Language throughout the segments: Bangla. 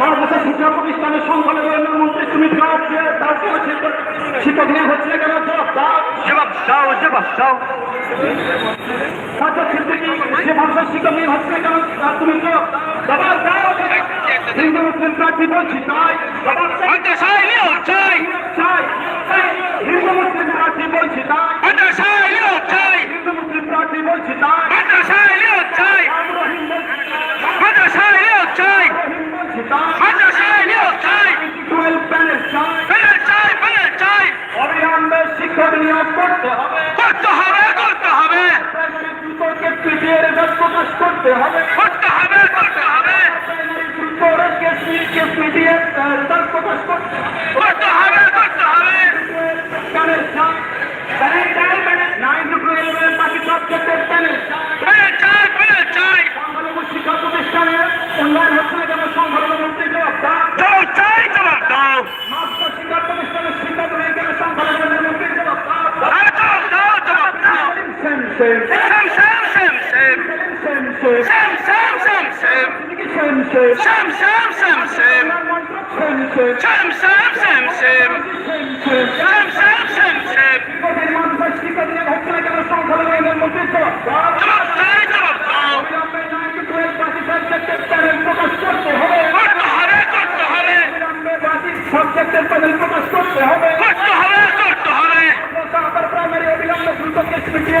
মাদ্রাসা শিক্ষা প্রতিষ্ঠানের সংখ্যালঘু মন্ত্রী তুমি জবাব দিয়ে কোনো শিক্ষক নিয়োগ হচ্ছে কেন জবাব দাও জবাব দাও জবাব দাও ছাত্র শিক্ষক দাও হিন্দু মুসলিম প্রার্থী বলছি তাই হিন্দু মুসলিম প্রার্থী বলছি তাই হিন্দু মুসলিম প্রার্থী বলছি তাই শিক্ষক নিয়োগ করতে হবে। করতে হবে করতে হবে বিতর্কের প্রকাশ করতে হবে। করতে হবে। পিটিয়ে রেজাল্ট প্রকাশ করতে হবে। করতে হবে প্যানেল প্যানেল চাই প্যানেল নাইন টু টুয়েলভের বাকি সাবজেক্টের প্যানেল চাই প্যানেল চাই প্যানেল চাই সংখ্যালঘু শিক্ষা প্রতিষ্ঠানে উন্নয়ন হচ্ছে না কেন সংখ্যালঘু মন্ত্রী জবাব দাও। চাই জবাব দাও। মাস্টার শিক্ষা প্রতিষ্ঠানের শিক্ষক কেন সংখ্যালঘু মন্ত্রী জবাব দাও? আর দাও জবাব দাও। Same. Same same same same. প্রকাশ করতে হবে করতে হবে সাবজেক্টের প্যানেল প্রকাশ করতে হবে করতে হবে করতে হবে প্রাইমারি অবিলম্বে দ্রুত কেস মিটিয়ে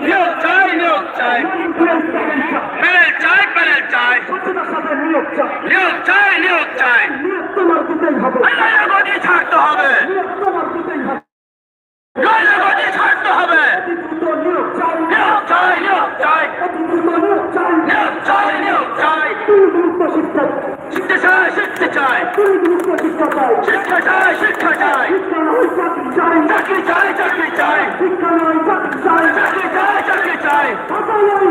নিয়োগ চাই নিয়োগ চাই। প্যানেল চাই প্যানেল চাই নিয়োগ চাই নিয়োগ চাই গদি ছাড়তে হবে গদি ছাড়তে হবে নিয়োগ চাই নিয়োগ চাই নিয়োগ চাই নিয়োগ চাই শিখতে চাই শিক্ষা চাই শিক্ষা চাই হবে